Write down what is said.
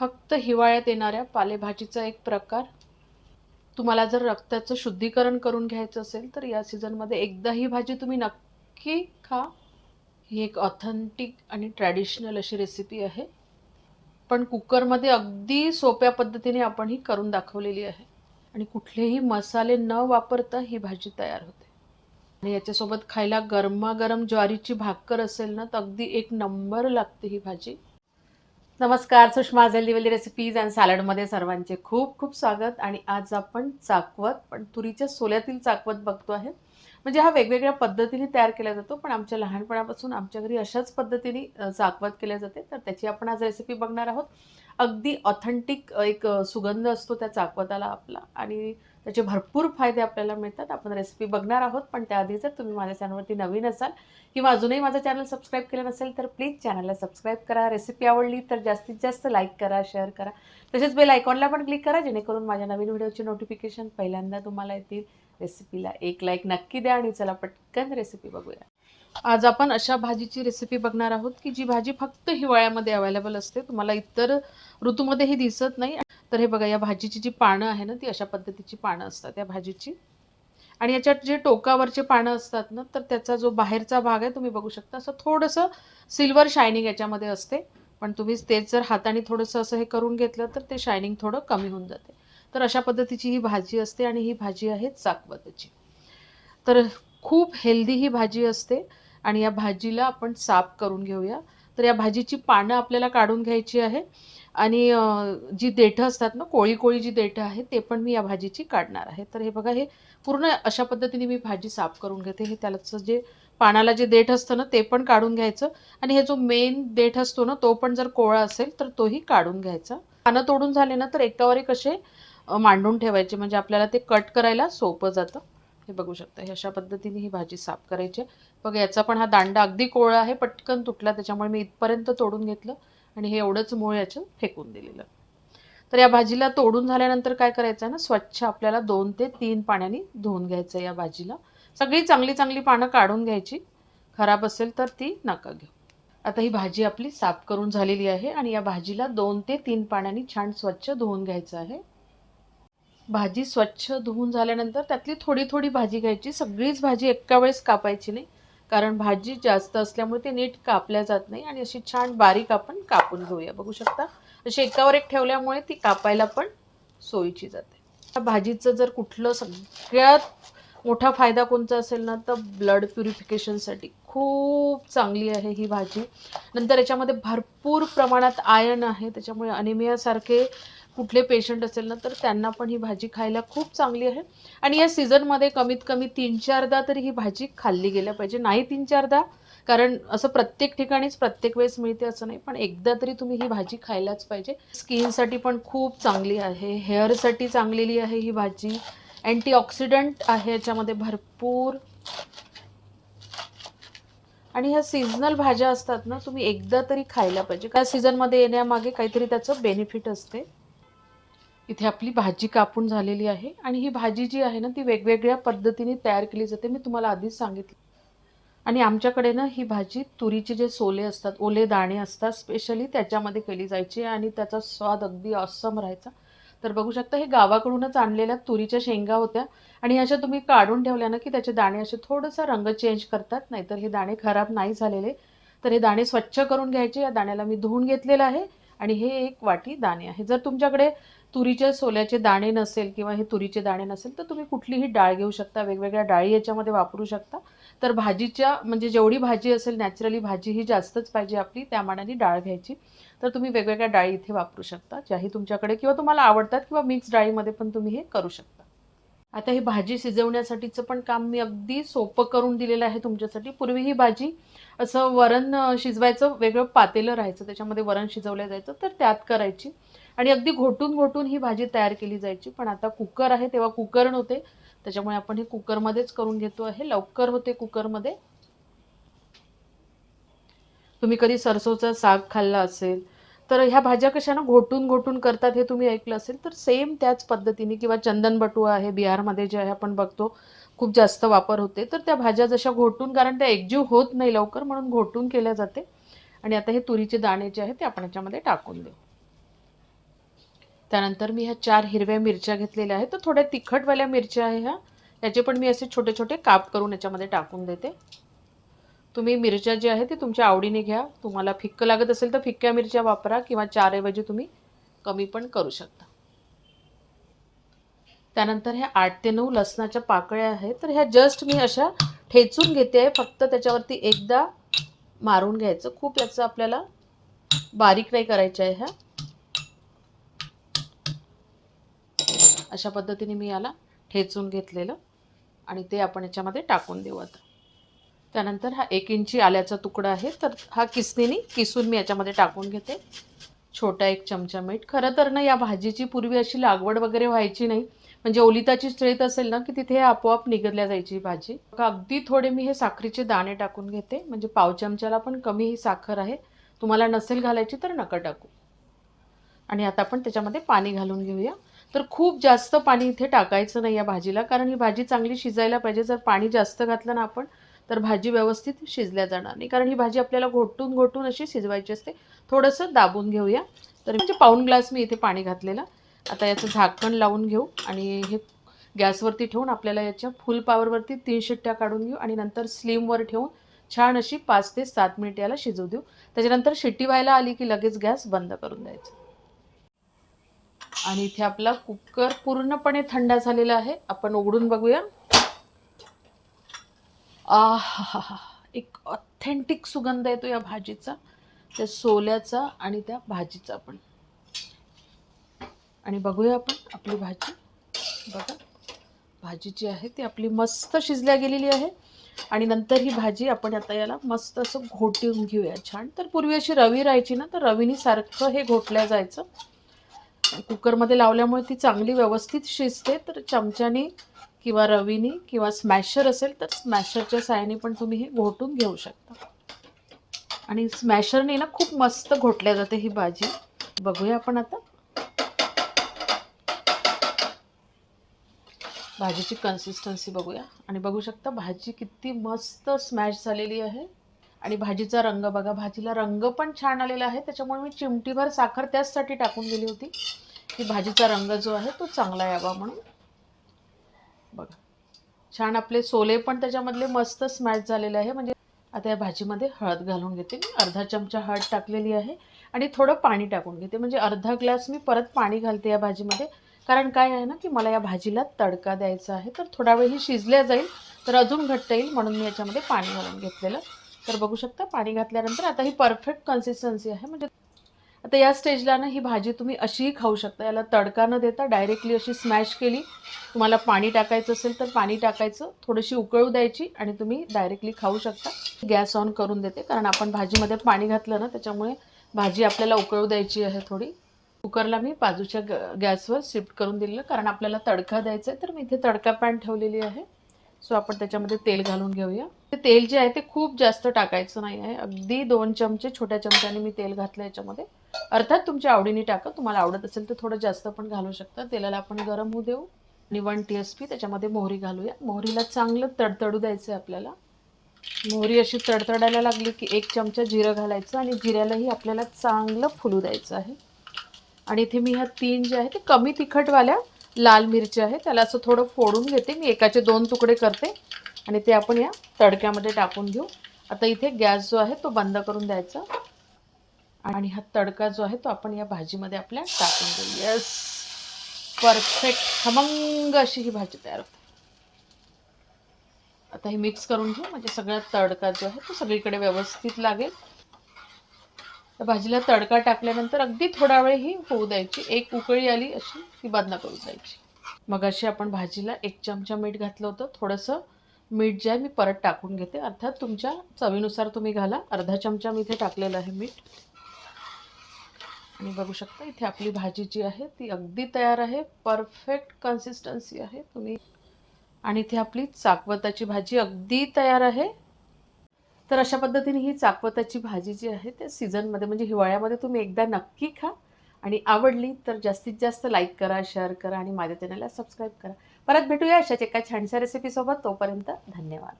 फक्त हिवाळ्यात येणाऱ्या पालेभाजीचा एक प्रकार. तुम्हाला जर रक्ताचं शुद्धीकरण करून घ्यायचं असेल तर या सीझनमध्ये एकदा ही भाजी तुम्ही नक्की खा. ही एक ऑथेंटिक आणि ट्रॅडिशनल अशी रेसिपी आहे. पण कुकरमध्ये अगदी सोप्या पद्धतीने आपण ही करून दाखवलेली आहे. आणि कुठलेही मसाले न वापरता ही भाजी तयार होते. आणि याच्यासोबत खायला गरमागरम ज्वारीची भाकर असेल ना तर अगदी एक नंबर लागते ही भाजी. नमस्कार Sushma healthy welly recipes and सॅलडमध्ये सर्वांचे खूप खूप स्वागत. आणि आज आपण चाकवत पण तुरीच्या सोल्यातील चाकवत बघतो आहे. म्हणजे हा वेगवेगळ्या पद्धतीने तयार केला जातो पण आमच्या लहानपणापासून आमच्या घरी अशाच पद्धतीने चाकवत केल्या जाते. तर त्याची आपण आज रेसिपी बघणार आहोत. अगदी ऑथेंटिक एक सुगंध असतो त्या चाकवताला आपला. आणि त्याचे भरपूर फायदे आपल्याला मिळतात. आपण रेसिपी बघणार आहोत पण त्याआधी जर तुम्ही माझ्या चॅनलवरती नवीन असाल किंवा अजूनही माझं चॅनल सबस्क्राईब केलं नसेल तर प्लीज चॅनलला सबस्क्राईब करा. रेसिपी आवडली तर जास्तीत जास्त लाईक करा शेअर करा. तसेच बेल आयकॉनला पण क्लिक करा जेणेकरून माझ्या नवीन व्हिडिओची नोटिफिकेशन पहिल्यांदा तुम्हाला येतील. रेसिपीला एक लाईक नक्की द्या आणि चला पटकन रेसिपी बघूया. आज आपण अशा भाजीची रेसिपी बघणार आहोत की जी भाजी फक्त हिवाळ्यामध्ये अवेलेबल असते. तुम्हाला इतर ऋतूमध्ये ही दिसत नाही. तर हे बघा या भाजीची जी पानं आहे ना ती अशा पद्धतीची पानं असतात या भाजीची. आणि याच्यात जे टोकावरचे पानं असतात ना तर त्याचा जो बाहेरचा भाग आहे तुम्ही बघू शकता. असं थोडंसं सिल्वर शायनिंग याच्यामध्ये असते. पण तुम्ही तेच जर हाताने थोडंसं असं हे करून घेतलं तर ते शायनिंग थोडं कमी होऊन जाते. तर अशा पद्धतीची ही भाजी असते आणि ही भाजी आहे चाकवताची. तर खूप हेल्दी ही भाजी असते. आणि या भाजीला आपण साफ करून घेऊया. तर या भाजीची पानं आपल्याला काढून घ्यायची आहे. आणि जी देठं असतात ना कोळी कोळी जी देठं आहे ते पण मी या भाजीची काढणार आहे. तर हे बघा हे पूर्ण अशा पद्धतीने मी भाजी साफ करून घेते. हे त्याचं जे पानाला जे देठ असतं ना ते पण काढून घ्यायचं. आणि हे जो मेन देठ असतो ना तो पण जर कोळा असेल तर तोही काढून घ्यायचा. पानं तोडून झाले ना तर एकावर एक असे मांडून ठेवायचे. म्हणजे आपल्याला ते कट करायला सोपं जातं. हे बघू शकता हे अशा पद्धतीने ही भाजी साफ करायची आहे. बघ याचा पण हा दांडा अगदी कोवळा आहे पटकन तुटला त्याच्यामुळे मी इथपर्यंत तोडून घेतलं आणि हे एवढंच मूळ याचं फेकून दिलेलं. तर या भाजीला तोडून झाल्यानंतर काय करायचं आहे ना स्वच्छ आपल्याला दोन ते तीन पाण्याने धुवून घ्यायचं आहे या भाजीला. सगळी चांगली चांगली पानं काढून घ्यायची. खराब असेल तर ती नका घेऊ. आता ही भाजी आपली साफ करून झालेली आहे आणि या भाजीला दोन ते तीन पाण्याने छान स्वच्छ धुवून घ्यायचं आहे. भाजी स्वच्छ धुवून झाल्यानंतर त्यातली थोडी थोडी भाजी घ्यायची. सगळीच भाजी एका वेळेस कापायची नाही. कारण भाजी जास्त असल्यामुळे ती नीट कापल्या जात नाही आणि अशी छान बारीक आपण कापून घेऊया. बघू शकता? अशी एकावर एक ठेवल्यामुळे ती कापायला पण सोयीची जाते. भाजीचं जर कुठलं सगळ्यात मोठा फायदा कोणता असेल ना तर ब्लड प्युरिफिकेशनसाठी खूप चांगली आहे ही भाजी. नंतर याच्यामध्ये भरपूर प्रमाणात आयर्न आहे त्याच्यामुळे अनिमियासारखे कुठले पेशंट असेल ना तर त्यांना पण ही भाजी खायला खूप चांगली आहे. आणि या सीझनमध्ये कमीत कमी तीन चारदा तरी ही भाजी खाल्ली गेल्या पाहिजे. नाही तीन चारदा कारण असं प्रत्येक ठिकाणीच प्रत्येक वेळेस मिळते असं नाही पण एकदा तरी तुम्ही ही भाजी खायलाच पाहिजे. स्किनसाठी पण खूप चांगली आहे हेअरसाठी चांगलेली आहे ही भाजी. अँटीऑक्सिडंट आहे याच्यामध्ये भरपूर. आणि ह्या सीझनल भाज्या असतात ना तुम्ही एकदा तरी खायला पाहिजे. त्या सीझनमध्ये येण्यामागे काहीतरी त्याचं बेनिफिट असते. इथे आपली भाजी कापून झालेली आहे आणि ही भाजी जी आहे ना ती वेगवेगळ्या पद्धतीने तयार केली जाते. मी तुम्हाला आधीच सांगितलं. आणि आमच्याकडे ना ही भाजी तुरीचे जे सोले असतात ओले दाणे असतात स्पेशली त्याच्यामध्ये केली जायची आणि त्याचा स्वाद अगदी असम राहायचा. तर बघू शकता हे गावाकडूनच आणलेल्या तुरीच्या शेंगा होत्या. आणि अशा तुम्ही काढून ठेवल्या ना की त्याचे दाणे असे थोडंसं रंग चेंज करतात नाहीतर हे दाणे खराब नाही झालेले. तर हे दाणे स्वच्छ करून घ्यायचे. या दाण्याला मी धुवून घेतलेलं आहे. आणि हे एक वाटी दाणे आहे. जर तुमच्याकडे तुरीच्या सोल्याचे दाणे नसेल किंवा हे तुरीचे दाणे नसेल तर तुम्ही कुठलीही डाळ घेऊ शकता. वेगवेगळ्या डाळी याच्यामध्ये वापरू शकता. तर भाजीच्या म्हणजे जेवढी भाजी असेल नॅचरली भाजी ही जास्तच पाहिजे आपली त्या मानाने डाळ घ्यायची. तर तुम्ही वेगवेगळ्या डाळी इथे वापरू शकता ज्याही तुमच्याकडे किंवा तुम्हाला आवडतात किंवा मिक्स डाळीमध्ये पण तुम्ही हे करू शकता. आता ही भाजी शिजवण्यासाठीचं पण काम मी अगदी सोपं करून दिलेलं आहे तुमच्यासाठी. पूर्वी ही भाजी असं वरण शिजवायचं वेगळं पातेलं राहायचं त्याच्यामध्ये वरण शिजवलं जायचं तर त्यात करायची. आणि अगदी घोटून घोटून ही भाजी तयार केली जायची. पण आता कुकर आहे तेव्हा कुकर नव्हते. त्याच्यामुळे आपण हे कुकरमध्येच करून घेतो आहे. लवकर होते कुकरमध्ये. तुम्ही कधी सरसोचा साग खाल्ला असेल तर ह्या भाज्या कशा ना घोटून घोटून करतात हे तुम्ही ऐकलं असेल तर सेम त्याच पद्धतीने किंवा चंदन बटुआ आहे बिहारमध्ये जे आहे आपण बघतो खूप जास्त वापर होते. तर त्या भाज्या जशा घोटून कारण त्या एकजीव होत नाही लवकर म्हणून घोटून केल्या जाते. आणि आता हे तुरीचे दाणे जे आहेत ते आपण याच्यामध्ये टाकून देऊ. त्यानंतर मी ह्या चार हिरव्या मिरच्या घेतलेल्या आहेत. तर थोड्या तिखटवाल्या मिरच्या आहे ह्या. याचे पण मी असे छोटे छोटे काप करून याच्यामध्ये टाकून देते. तुम्ही मिरच्या ज्या आहे ती तुमच्या आवडीने घ्या. तुम्हाला फिक्क लागत असेल तर फिक्क्या मिरच्या वापरा किंवा चारऐवजी तुम्ही कमी पण करू शकता. त्यानंतर ह्या आठ ते नऊ लसणाच्या पाकळ्या आहेत. तर ह्या जस्ट मी अशा ठेचून घेते आहे. फक्त त्याच्यावरती एकदा मारून घ्यायचं. खूप याचं आपल्याला बारीक नाही करायचं आहे ह्या. अशा पद्धतीने मी याला ठेचून घेतलेलं. आणि ते आपण याच्यामध्ये टाकून देऊ आता. त्यानंतर हा एक इंची आल्याचा तुकडा आहे. तर हा किसनीनी किसून मी याच्यामध्ये टाकून घेते. छोटा एक चमचा मीठ. खरं तर ना या भाजीची पूर्वी अशी लागवड वगैरे व्हायची नाही. म्हणजे ओलिताची स्ट्रेथ असेल ना की तिथे आपोआप निघल्या जायची भाजी. अगदी थोडे मी हे साखरेचे दाणे टाकून घेते. म्हणजे पाव चमच्याला पण कमी ही साखर आहे. तुम्हाला नसेल घालायची तर नका टाकू. आणि आता आपण त्याच्यामध्ये पाणी घालून घेऊया. तर खूप जास्त पाणी इथे टाकायचं नाही या भाजीला कारण ही भाजी चांगली शिजायला पाहिजे. जर पाणी जास्त घातलं ना आपण तर भाजी व्यवस्थित शिजल्या जाणार नाही. कारण ही भाजी आपल्याला घोटून घोटून अशी शिजवायची असते. थोडंसं दाबून घेऊया. तर म्हणजे पाऊण ग्लास मी इथे पाणी घातलेलं. आता याचं झाकण लावून घेऊ आणि हे गॅसवरती ठेवून आपल्याला याच्या फुल पॉवरवरती तीन शिट्ट्या काढून घेऊ आणि नंतर स्लीमवर ठेवून छान अशी पाच ते सात मिनिट याला शिजू देऊ. त्याच्यानंतर शिट्टी व्हायला आली की लगेच गॅस बंद करून द्यायचा. आणि इथे आपला कुकर पूर्णपणे थंड झालेला आहे. आपण उघडून बघूया. एक ऑथेंटिक सुगंध येतो या भाजीचा. त्या सोल्याचा आणि त्या भाजीचा पण. आणि बघूया आपण आपली भाजी. बघा. भाजी जी आहे ती आपली मस्त शिजल्या गेलेली आहे. आणि नंतर ही भाजी आपण आता याला मस्त असं घोटून घेऊया छान. तर पूर्वी अशी रवी राहायची ना तर रवीनी सारखं हे घोटल्या जायचं. कुकरमध्ये लावल्यामुळे ती चांगली व्यवस्थित शिजते. तर चमच्याने किंवा रवीने किंवा स्मॅशर असेल तर स्मॅशरच्या साह्याने पण तुम्ही हे घोटून घेऊ शकता. आणि स्मॅशरने ना खूप मस्त घोटल्या जाते ही भाजी. बघूया आपण आता. भाजीची कन्सिस्टन्सी बघूया. आणि बघू शकता भाजी किती मस्त स्मॅश झालेली आहे. आणि भाजीचा रंग बघा भाजीला रंग पण छान आलेला आहे. त्याच्यामुळे मी चिमटीभर साखर त्याचसाठी टाकून गेली होती. की भाजीचा रंग जो आहे तो चांगला यावा म्हणून. बघा. छान आपले सोले पण त्याच्यामधले मस्त स्मॅश झालेले आहे. म्हणजे आता या भाजीमध्ये हळद घालून घेते मी. अर्धा चमचा हळद टाकलेली आहे आणि थोडं पाणी टाकून घेते. म्हणजे अर्धा ग्लास मी परत पाणी घालते या भाजीमध्ये. कारण काय आहे ना की मला या भाजीला तडका द्यायचा आहे. तर थोडा वेळ ही शिजल्या जाईल तर अजून घट्ट येईल म्हणून मी याच्यामध्ये पाणी घालून घेतलेलं. तर बघू शकता पाणी घातल्यानंतर आता ही परफेक्ट कन्सिस्टन्सी आहे. म्हणजे आता या स्टेजला ना ही भाजी तुम्ही अशीही खाऊ शकता. याला तडका न देता डायरेक्टली अशी स्मॅश केली. तुम्हाला पाणी टाकायचं असेल तर पाणी टाकायचं. थोडीशी उकळू द्यायची आणि तुम्ही डायरेक्टली खाऊ शकता. गॅस ऑन करून देते. कारण आपण भाजीमध्ये पाणी घातलं ना त्याच्यामुळे भाजी आपल्याला उकळू द्यायची आहे थोडी. कुकरला मी बाजूच्या ग गॅसवर शिफ्ट करून दिलेलं. कारण आपल्याला तडका द्यायचा आहे तर मी इथे तडका पॅन ठेवलेली आहे. सो आपण त्याच्यामध्ये तेल घालून घेऊया. ते तेल जे आहे ते खूप जास्त टाकायचं नाही आहे. अगदी दोन चमचे छोट्या चमच्याने मी तेल घातलं याच्यामध्ये. अर्थात तुमच्या आवडीने टाका. तुम्हाला आवडत असेल तर थोडं जास्त पण घालू शकता. तेलाला आपण गरम होऊ देऊ. आणि वन टी एस पी त्याच्यामध्ये मोहरी घालूया. मोहरीला चांगलं तडतडू द्यायचं आहे आपल्याला. मोहरी अशी तडतडायला लागली की एक चमचा जिरं घालायचं आणि जिऱ्यालाही आपल्याला चांगलं फुलू द्यायचं आहे. आणि इथे मी ह्या तीन जे आहे ते कमी तिखटवाल्या लाल मिरच्या आहे त्याला असं थोडं फोडून घेते. मी एकाचे दोन तुकडे करते. आणि ते आपण या तडक्यामध्ये टाकून घेऊ. आता इथे गॅस जो आहे तो बंद करून द्यायचा. आणि हा तडका जो आहे तो आपण या भाजीमध्ये आपल्या टाकून देऊ येस परफेक्ट खमंग अशी ही भाजी तयार होते. आता हे मिक्स करून घेऊ. म्हणजे सगळा तडका जो आहे तो सगळीकडे व्यवस्थित लागेल. त्या भाजीला तडका टाकल्यानंतर अगदी थोडा वेळ ही होऊ द्यायची. एक उकळी आली अशी ती बंद करून द्यायची. मग अशी आपण भाजीला एक चमचा मीठ घातलं होतं. थोडंसं मीठ जे आहे मी परत टाकून घेते. अर्थात तुमच्या चवीनुसार तुम्ही घाला. अर्धा चमचा मी इथे टाकलेलं आहे मीठ. आणि बघू शकता इथे आपली भाजी जी आहे ती अगदी तयार आहे परफेक्ट कन्सिस्टन्सी आहे. तुम्ही आणि इथे आपली चाकवताची भाजी अगदी तयार आहे. तर अशा पद्धतीने ही चाकवताची भाजी जी आहे त्या सीझनमध्ये म्हणजे हिवाळ्यामध्ये तुम्ही एकदा नक्की खा. आणि आवडली तर जास्तीत जास्त लाईक करा शेअर करा आणि माझ्या चॅनलला सबस्क्राईब करा. परत भेटूया अशाच एका छानशा रेसिपीसोबत तोपर्यंत धन्यवाद.